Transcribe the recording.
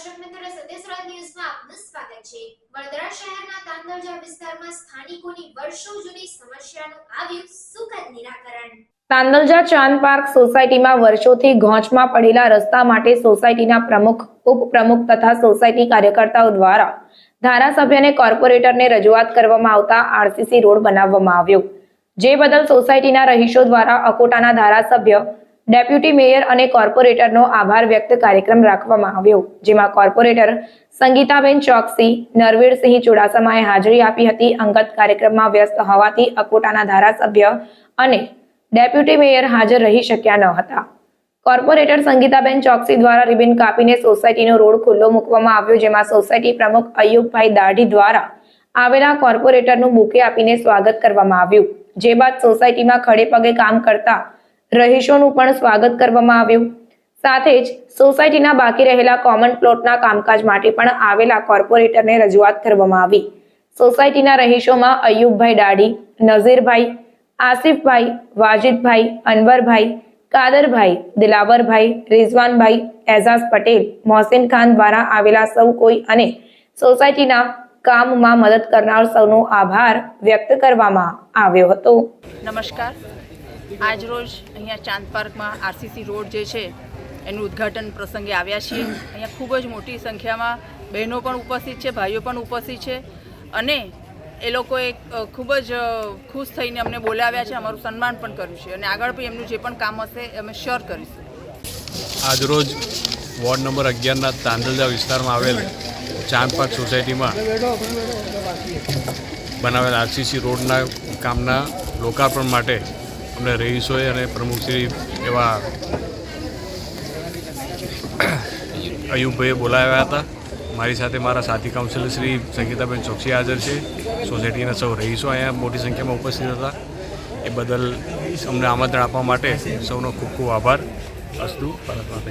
દર્શક મિત્રો સત્યસ્વરાજ ન્યૂઝમાં આપનું સ્વાગત છે. વડોદરા શહેરના તાંદલજા વિસ્તારમાં સ્થાનિકોની વર્ષો જૂની સમસ્યાનું આવ્યું સુખદ નિરાકરણ. તાંદલજા ચાંદ પાર્ક સોસાયટીમાં વર્ષોથી ઘોંચમાં પડેલા રસ્તા માટે સોસાયટીના પ્રમુખ, ઉપપ્રમુખ તથા સોસાયટી કાર્યકર્તાઓ દ્વારા ધારાસભ્યને કોર્પોરેટરને રજૂઆત કરવામાં આવતા આરસીસી રોડ બનાવવામાં આવ્યો. જે બદલ સોસાયટીના રહીશો દ્વારા અકોટાના ધારાસભ્ય ડેપ્યુટી મેયર અને કોર્પોરેટરનો આભાર વ્યક્ત કાર્યક્રમ રાખવામાં આવ્યો, જેમાં કોર્પોરેટર સંગીતાબેન ચોકસી, નરવીરસિંહ ચુડાસમાએ હાજરી આપી હતી. અંગત કાર્યક્રમમાં વ્યસ્ત હોવાથી અકોટાના ધારાસભ્ય અને ડેપ્યુટી મેયર હાજર રહી શક્યા ન હતા. કોર્પોરેટર સંગીતાબેન ચોકસી દ્વારા રિબિન કાપીને સોસાયટીનો રોડ ખુલ્લો મૂકવામાં આવ્યો, જેમાં સોસાયટી પ્રમુખ અયુબભાઈ દાઢી દ્વારા આવેલા કોર્પોરેટરનું બુકે આપીને સ્વાગત કરવામાં આવ્યું. જે બાદ સોસાયટીમાં ખડે પગે કામ કરતા રહીશોનું પણ સ્વાગત કરવામાં આવ્યું. સાથે જ સોસાયટીના બાકી રહેલા કોમન પ્લોટના કામકાજ માટે પણ આવેલા કોર્પોરેટરને રજૂઆત કરવામાં આવી. સોસાયટીના રહીશોમાં અયુબભાઈ ડાડી, નઝીરભાઈ, આસિફભાઈ, વાજિદભાઈ, અનવરભાઈ, કાદરભાઈ, દિલાવરભાઈ, રિઝવાનભાઈ, એઝાઝ પટેલ, મોહસિન ખાન દ્વારા આવેલા સૌ કોઈ અને સોસાયટીના કામમાં મદદ કરનાર સૌનો આભાર વ્યક્ત કરવામાં આવ્યો હતો. નમસ્કાર. આજ રોજ અહીંયા ચાંદ પાર્કમાં આરસીસી રોડ જે છે, એનું ઉદ્ઘાટન પ્રસંગે આવ્યા છીએ. અહીંયા ખૂબ જ મોટી સંખ્યામાં બહેનો પણ ઉપસ્થિત છે, ભાઈઓ પણ ઉપસ્થિત છે અને એ લોકોએ ખૂબ જ ખુશ થઈને અમને બોલાવ્યા છે, અમારું સન્માન પણ કર્યું છે અને આગળ પણ એમનું જે પણ કામ હશે, અમે શ્યોર કરીશું. આજરોજ વોર્ડ નંબર અગિયારના તાંદલજા વિસ્તારમાં આવેલ ચાંદ પાર્ક સોસાયટીમાં બનાવેલ આરસીસી રોડના કામના લોકાર્પણ માટે અમને રહીશોએ અને પ્રમુખશ્રી એવા અયુબભાઈએ બોલાવ્યા હતા. મારી સાથે મારા સાથી કાઉન્સિલર શ્રી સંગીતાબેન ચોકસી હાજર છે. સોસાયટીના સૌ રહીશો અહીંયા મોટી સંખ્યામાં ઉપસ્થિત હતા. એ બદલ અમને આમંત્રણ આપવા માટે સૌનો ખૂબ ખૂબ આભાર. અસ્તુ ભારત માતે